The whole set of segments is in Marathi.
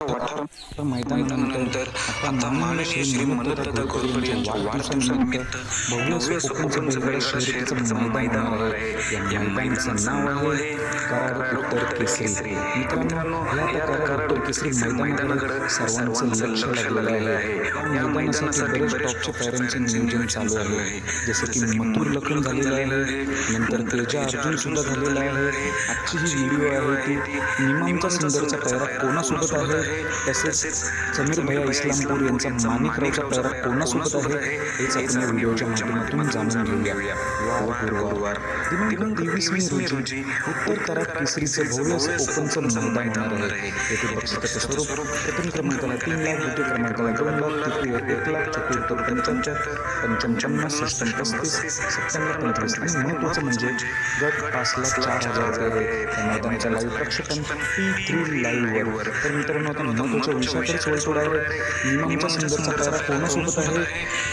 मैदानानंतर आता माननीय श्री मनोदत्ता घोरपडे यांच्या वाढदिवसानिमित्त भव्य कोकणचं बैलगाडा शर्यतीचं मैदान होणार आहे. या मैदानाचं नाव आहे कराड उत्तर केसरी. मित्रांनो या आता कराड उत्तर केसरी मैदानाकडे सर्वांचं लक्ष लागलेलं आहे. या मैदानासाठी बरेच टॉपच्या पायऱ्यांचे नियोजन चालू आहे. जसं की मथुर लखन झालेलं आहे नंतर तेजा अर्जुन सुद्धा झालेला आहे. आजची जी व्हिडिओ आहे ती निमामचा सुंदरचा पायरा कोणासोबत आहे? तसेच समीर भैया इस्लामपूर यांचा माणिकरावचा पायरा कोणासोबत आहे? हेच आपण या व्हिडिओच्या माध्यमातून जाणून घेऊया. गुरुवार. दिनांक तेवीस मे रोजी उत्तर कराड केसरीचं भव्य असं ओपनचं मैदान होणार आहे. येथे बक्षिसाचं स्वरूप प्रथम क्रमांकाला तीन लाख द्वितीय क्रमांकाला दोन लाख तृतीय एक लाख चतुर्थ पंच्याहत्तर पंचापन्नास सष्टम पस्तीस सत्त्याण्णव पंचवीस. आणि महत्त्वाचं म्हणजे गट पाच लाख चार हजार रुपये आहे. या मैदानाच्या लाईव्ह प्रक्षेपण टी थ्री लाईव्हवर तर मित्रांनो आता महत्त्वाच्या विषयाकडेच वळतो आहे. निमामचा सुंदरचा पायरा कोणासोबत आहे?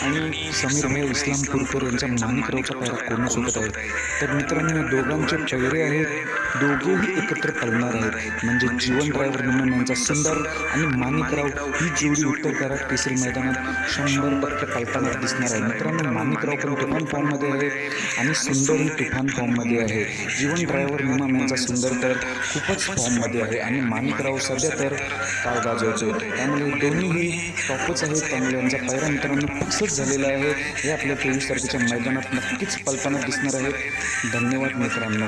आणि समीर मेव भाई इस्लामपूरकर यांच्या माणिकरावचा पायरा कोणासोबत आहे? तर मित्रांनो दोघांचे चेहरे आहेत. दोघेही एकत्र पडणार आहेत. म्हणजे जीवन ड्रायव्हर म्हणून यांचा सुंदर आणि माणिकराव ही जोडी उत्तर कराड केसरी मैदानात शंभर टक्के पलताना दिसणार आहे. मित्रांनो माणिकराव पण तुफान फॉर्ममध्ये आहे आणि सुंदर ही तुफान फॉर्ममध्ये आहे. जीवन ड्रायव्हर म्हणून यांचा सुंदर तर खूपच फॉर्ममध्ये आहे आणि माणिकराव सध्या तर काळ गाजवतो त्यामुळे दोन्हीही टॉपच आहेत. त्यामुळे यांचा पहिला मित्रांनो फिक्सच झालेला आहे. हे आपल्या तेवीस तारखेच्या मैदानात नक्कीच पलताना दिसणार आहे. धन्यवाद मित्रांनो.